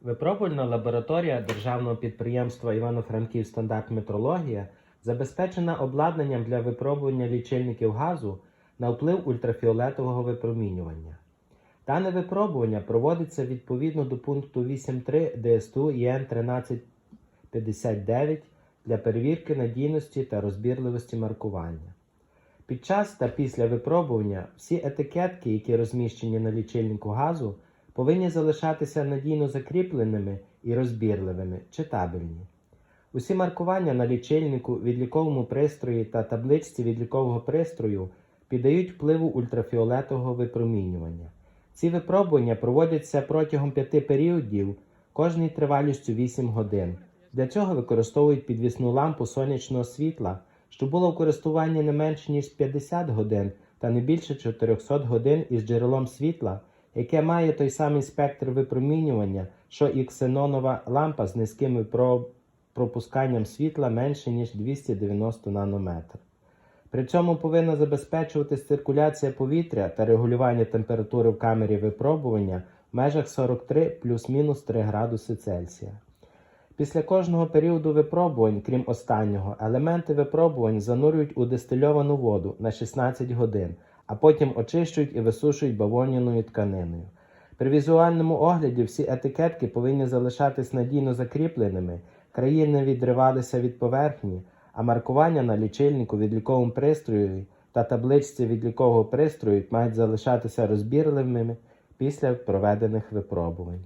Випробувальна лабораторія Державного підприємства Івано-Франків стандарт метрологія забезпечена обладнанням для випробування лічильників газу на вплив ультрафіолетового випромінювання. Дане випробування проводиться відповідно до пункту 8.3 ДСТУ ЄН 1359 для перевірки надійності та розбірливості маркування. Під час та після випробування всі етикетки, які розміщені на лічильнику газу, повинні залишатися надійно закріпленими і розбірливими, читабельні. Усі маркування на лічильнику, відліковому пристрої та табличці відлікового пристрою піддають впливу ультрафіолетового випромінювання. Ці випробування проводяться протягом п'яти періодів, кожний тривалістю 8 годин. Для цього використовують підвісну лампу сонячного світла, що було в користуванні не менше ніж 50 годин та не більше 400 годин із джерелом світла, яке має той самий спектр випромінювання, що і ксенонова лампа з низьким пропусканням світла менше ніж 290 нанометр. При цьому повинна забезпечуватись циркуляція повітря та регулювання температури в камері випробування в межах 43 плюс-мінус 3 градуси Цельсія. Після кожного періоду випробувань, крім останнього, елементи випробувань занурюють у дистильовану воду на 16 годин, а потім очищують і висушують бавовняною тканиною. При візуальному огляді всі етикетки повинні залишатись надійно закріпленими, краї не відривалися від поверхні, а маркування на лічильнику, відліковому пристрою та табличці відлікового пристрою мають залишатися розбірливими після проведених випробувань.